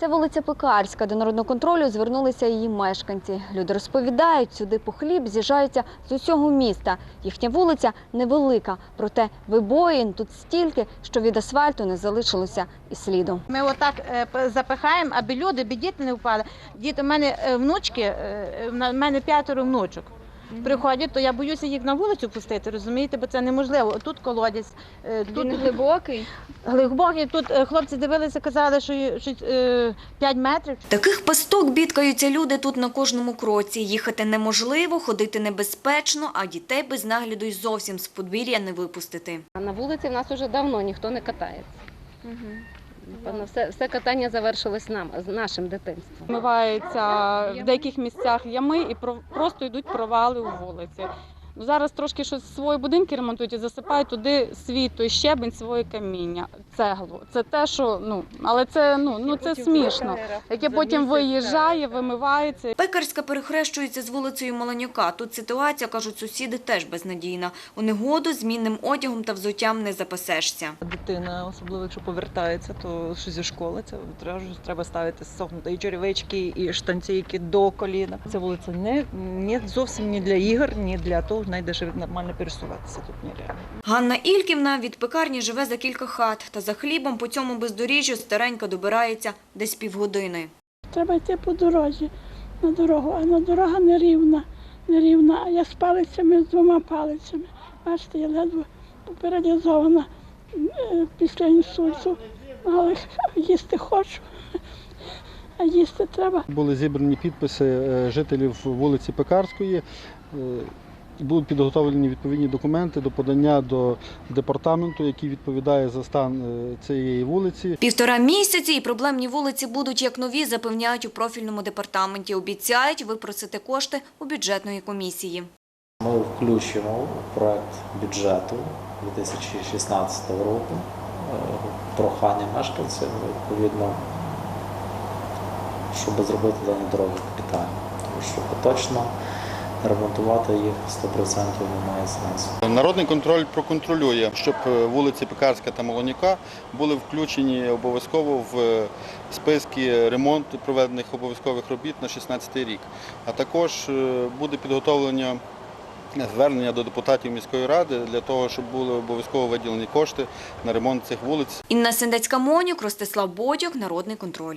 Це вулиця Пекарська, до народного контролю звернулися її мешканці. Люди розповідають, сюди по хліб з'їжджаються з усього міста. Їхня вулиця невелика, проте вибоїн тут стільки, що від асфальту не залишилося і сліду. Ми отак е, запихаємо, аби люди, аби діти не впали. Діти, у мене е, внучки, е, в мене п'ятеро внучок. Приходять, то я боюся їх на вулицю пустити, розумієте, бо це неможливо. Тут колодязь, е, тут глибокий. глибокий, тут е, хлопці дивилися, казали, що, є- що е, 5 метрів. Таких пасток бідкаються люди тут на кожному кроці. Їхати неможливо, ходити небезпечно, а дітей без нагляду й зовсім з подвір'я не випустити. А на вулиці в нас уже давно ніхто не катається. Напевно, все, все катання завершилось нам, з нашим дитинством. Вмиваються в деяких місцях ями і про- просто йдуть провали у вулиці. Ну, Зараз трошки щось свої будинки ремонтують і засипають туди свій той щебень, своє каміння, цеглу. Це те, що ну, але це ну, ну це смішно. Яке потім виїжджає, вимивається. Пекарська перехрещується з вулицею Маланюка. Тут ситуація, кажуть сусіди, теж безнадійна. У негоду змінним одягом та взуттям не запасешся. Дитина, особливо якщо повертається, то що зі школи це треба, треба ставити сохнути і черевички, і штанційки до коліна. Ця вулиця не, не зовсім ні для ігор, ні для того, навіть даже нормально пересуватися тут нереально. Ганна Ільківна від пекарні живе за кілька хат. Та за хлібом по цьому бездоріжжю старенька добирається десь півгодини. Треба йти по дорозі на дорогу, а на дорога нерівна, нерівна. А я з палицями, з двома палицями. Бачите, я ледве попередізована е, після інсульту, але їсти хочу, а їсти треба. Були зібрані підписи е, жителів вулиці Пекарської. Будуть підготовлені відповідні документи до подання до департаменту, який відповідає за стан е, цієї вулиці. Півтора місяці і проблемні вулиці будуть як нові, запевняють у профільному департаменті. Обіцяють випросити кошти у бюджетної комісії. Ми включимо проект бюджету 2016 року е, прохання мешканців відповідно, щоб зробити дані дороги капітальні. Тому що поточно ремонтувати їх 100% немає сенсу. Народний контроль проконтролює, щоб е, вулиці Пекарська та Молоніка були включені обов'язково в е, списки ремонту проведених обов'язкових робіт на 2016 рік. А також е, буде підготовлення звернення до депутатів міської ради для того, щоб були обов'язково виділені кошти на ремонт цих вулиць. Інна Сендецька-Монюк, Ростислав Бодьок, Народний контроль.